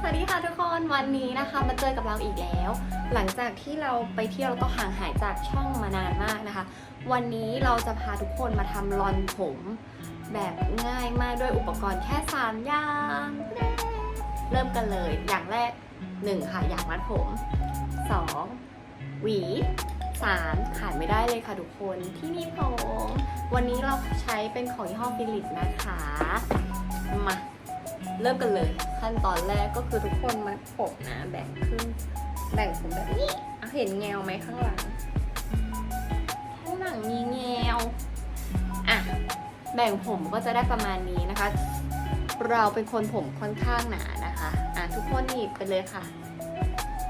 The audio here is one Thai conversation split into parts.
สวัสดีค่ะทุกคนวันนี้นะคะมาเจอกับเราอีกแล้ว หลังจากที่เราไปเที่ยวแล้วก็ห่างหายจากช่องมานานมากนะคะ วันนี้เราจะพาทุกคนมาทำรอนผมแบบง่ายมากด้วยอุปกรณ์แค่ 3 อย่าง เริ่มกันเลย อย่างแรก 1 ค่ะ อย่างมัดผม 2. หวี 3. ขาดไม่ได้เลยค่ะทุกคนที่นี่ผมวันนี้เราใช้เป็นของยี่ห้อฟิลิปนะคะมา เริ่มกันเลย ขั้นตอนแรกก็คือทุกคนมัดผมนะแบ่งครึ่งแบ่งผมแบบนี้อะเห็นแงวไหมข้างหลัง ข้างหลังมีแงวอะแบ่งผมก็จะได้ประมาณนี้นะคะ เราเป็นคนผมค่อนข้างหนานะคะอะทุกคนหนีบไปเลยค่ะ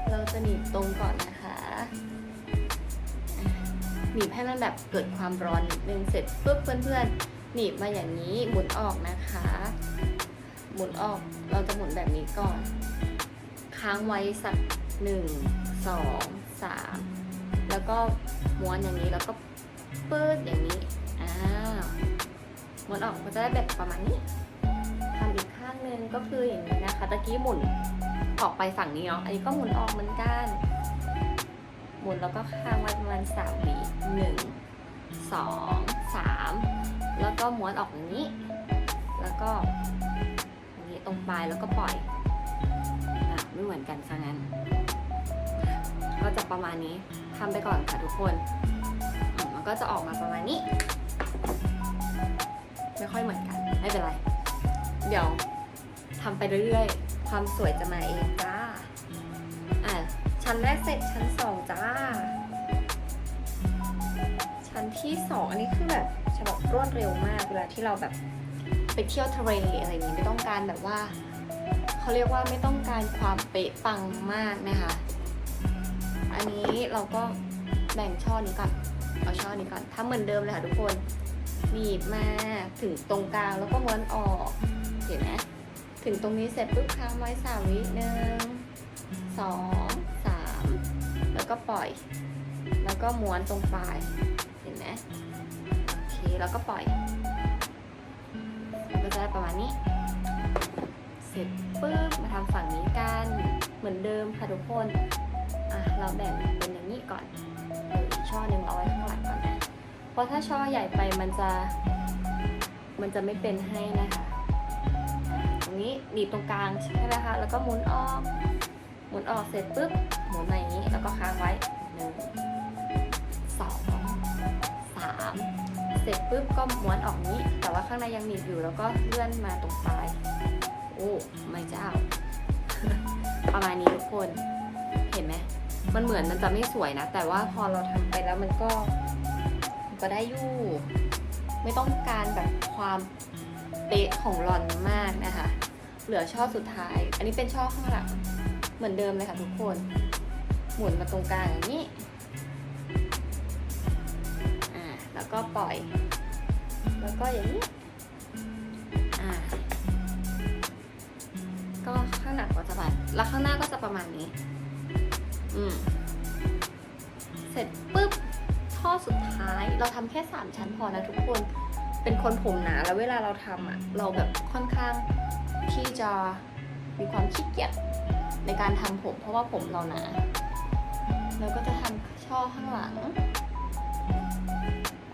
เราจะหนีบตรงก่อนนะคะอะหนีบให้มันแบบเกิดความร้อนนิดนึงเสร็จปุ๊บเพื่อนๆหนีบมาอย่างนี้หมุนออกนะคะ หมุนออก เราจะหมุนแบบนี้ก่อน ค้างไว้สักหนึ่งสองสามแล้วก็ม้วนอย่างนี้แล้วก็ปื้ดอย่างนี้อ้าวม้วนออกก็จะได้แบบประมาณนี้ทำอีกข้างหนึ่งก็คืออย่างนี้นะคะตะกี้หมุนออกไปฝั่งนี้เนาะอันนี้ก็หมุนออกเหมือนกันหมุนแล้วก็ค้างไว้ประมาณสามวิหนึ่งสองสามแล้วก็ม้วนออกอย่างนี้ แล้วก็ ตรงปลายแล้วก็ปล่อยอไม่เหมือนกันซะงั้น ก็จะประมาณนี้ทำไปก่อนค่ะทุกคน มันก็จะออกมาประมาณนี้ ไม่ค่อยเหมือนกัน ไม่เป็นไร เดี๋ยวทำไปเรื่อยๆ ความสวยจะมาเองจ้า อะ ชั้นแรกเสร็จชั้นสองจ้า ชั้นที่สองอันนี้คือแบบจะบอกรวดเร็วมากเวลาที่เราแบบ ไปเที่ยวทะเลอะไรอย่างนี้ไม่ต้องการแบบว่าเขาเรียกว่าไม่ต้องการความเป๊ะปังมากนะคะ อันนี้เราก็แบ่งช่อนี้ก่อนเอาช่อนี้ก่อนทำเหมือนเดิมเลยค่ะทุกคนหนีบมาถึงตรงกลางแล้วก็ม้วนออกเห็นไหมถึงตรงนี้เสร็จปุ๊บค้างไว้สามวิหนึ่งสองสามแล้วก็ปล่อย แล้วก็ม้วนตรงปลายเห็นไหมโอเคแล้วก็ปล่อย ก็จะได้ประมาณนี้ เสร็จปุ๊บมาทำฝั่งนี้กันเหมือนเดิมค่ะทุกคน อะเราแบ่งเป็นอย่างนี้ก่อนเอออีกช่อหนึ่งเอาไว้ข้างหลังก่อนนะ เพราะถ้าช่อใหญ่ไปมันจะ มันจะไม่เป็นให้นะคะอะตรงนี้หนีบตรงกลางใช่ไหมคะ แล้วก็หมุนออก หมุนออกเสร็จปุ๊บ หมุนมาอย่างนี้แล้วก็ค้างไว้ สร็จปุ๊บก็ม้วนออกนี้ แต่ว่าข้างในยังหนีบอยู่แล้วก็เลื่อนมาตรงปลาย โอ้ไม่เจ้า ประมาณนี้ทุกคน เห็นไหม มันเหมือนมันจะไม่สวยนะ แต่ว่าพอเราทำไปแล้วมันก็มันก็ได้อยู่ ไม่ต้องการแบบความเป๊ะของรอนมากนะคะ เหลือช่อสุดท้าย อันนี้เป็นช่อข้างหลัง เหมือนเดิมเลยค่ะทุกคน หมุนมาตรงกลางอย่างนี้ แล้วก็ปล่อย แล้วก็อย่างนี้อ่าก็ข้างหลังก็จะแบบแล้วข้างหน้าก็จะประมาณนี้ อืม เสร็จปุ๊บท่อสุดท้ายเราทำแค่สามชั้นพอนะทุกคน เป็นคนผมหนาแล้วเวลาเราทำอะ เราแบบค่อนข้างที่จะมีความขี้เกียจในการทำผม เพราะว่าผมเราหนาเราก็จะทำช่อข้างหลัง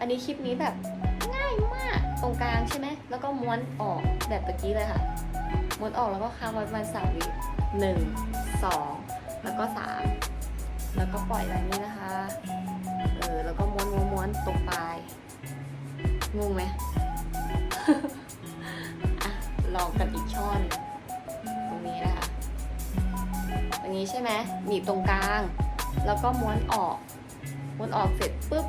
อันนี้คลิปนี้แบบง่ายมากตรงกลางใช่ไหมแล้วก็ม้วนออกแบบตะกี้เลยค่ะ ม้วนออกแล้วก็ค้างไว้ประมาณสามวิหนึ่งสองแล้วก็สามแล้วก็ปล่อยแบบนี้นะคะ เออแล้วก็ม้วนม้วนม้วนตรงปลายงงไหมอะลองกันอีกช่อน ตรงนี้นะคะตรงนี้ใช่ไหมหนีบตรงกลาง แล้วก็ม้วนออก วนออกเสร็จปุ๊บ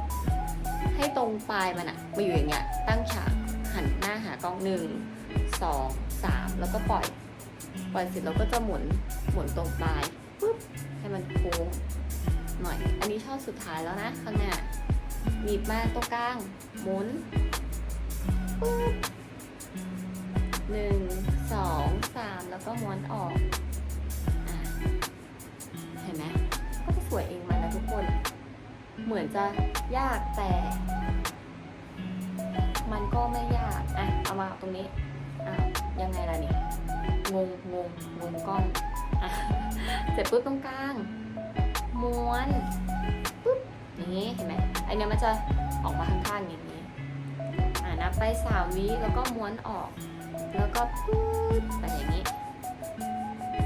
ให้ตรงปลายมันอะมาอยู่อย่างเงี้ย ตั้งฉากหันหน้าหากล้องหนึ่งสองสามแล้วก็ปล่อย ปล่อยเสร็จเราก็จะหมุนหมุนตรงปลายปุ๊บให้มันโค้งหน่อย อันนี้ช่อสุดท้ายแล้วนะข้างหน้าหนีบมาตรงกลางหมุนปุ๊บหนึ่งสองสามแล้วก็ม้วนออก เหมือนจะยากแต่ มันก็ไม่ยาก อะ เอามาตรงนี้อ้าวยังไงล่ะเนี่ยงงงงงงกล้องอะเสร็จปุ๊บตรงกลาง ม้วนปุ๊บนี้เห็นไหมไอเนี้ยมันจะออกมาข้างๆอย่างนี้ อ่านับไปสามวิแล้วก็ม้วนออก แล้วก็ปุ๊บไปอย่างนี้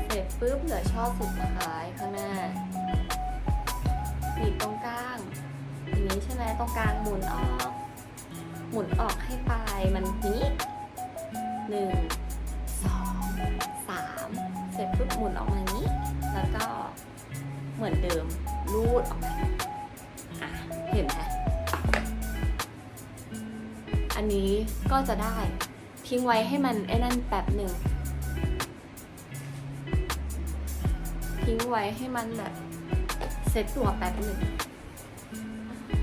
เสร็จปุ๊บเหลือช่อสุดท้ายข้างหน้า บีบตรงกลางอย่างนี้ใช่ไหมตรงกลางหมุนออก หมุนออกให้ปลายมันนี้หนึ่งสองสามเสร็จปุ๊บหมุนออกมาอย่างนี้ แล้วก็เหมือนเดิมรูดออกมาอะเห็นไหมอันนี้ก็จะได้ทิ้งไว้ให้มันไอ้นั่นแป๊บหนึ่งทิ้งไว้ให้มันแบบ เซ็ตตัวแป๊บหนึ่ง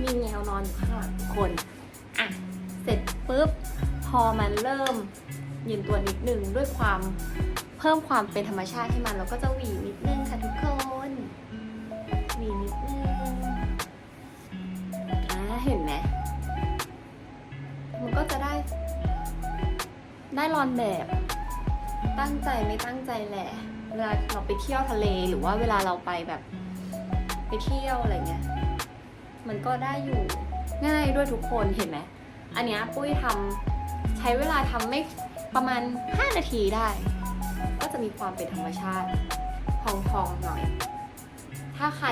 มีแมวนอนอยู่ข้างหลังคน อะ เสร็จปุ๊บ พอมันเริ่มเย็นตัวนิดนึงด้วยความเพิ่มความเป็นธรรมชาติให้มันเราก็จะหวีนิดนึงค่ะทุกคนหวีนิดนึงอะเห็นไหมมันก็จะได้ ได้รอนแบบตั้งใจไม่ตั้งใจแหละ เวลาเราไปเที่ยวทะเลหรือว่าเวลาเราไปแบบ เที่ยวอะไรเงี้ย มันก็ได้อยู่ง่ายด้วยทุกคนเห็นไหม อันเนี้ยปุ้ยทำใช้เวลาทำไม่ประมาณ 5 นาทีได้ ก็จะมีความเป็นธรรมชาติพองๆหน่อย ถ้าใคร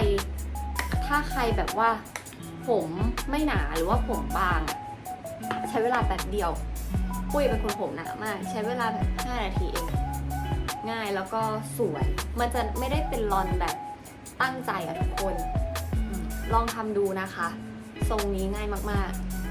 ถ้าใครแบบว่า ผมไม่หนาหรือว่าผมบาง ใช้เวลาแป๊บเดียว ปุ้ยเป็นคนผมหนามาก ใช้เวลาแบบ5นาทีเอง ง่ายแล้วก็สวย มันจะไม่ได้เป็นรอนแบบ ตั้งใจอะทุกคน ลองทำดูนะคะ ทรงนี้ง่ายมากๆ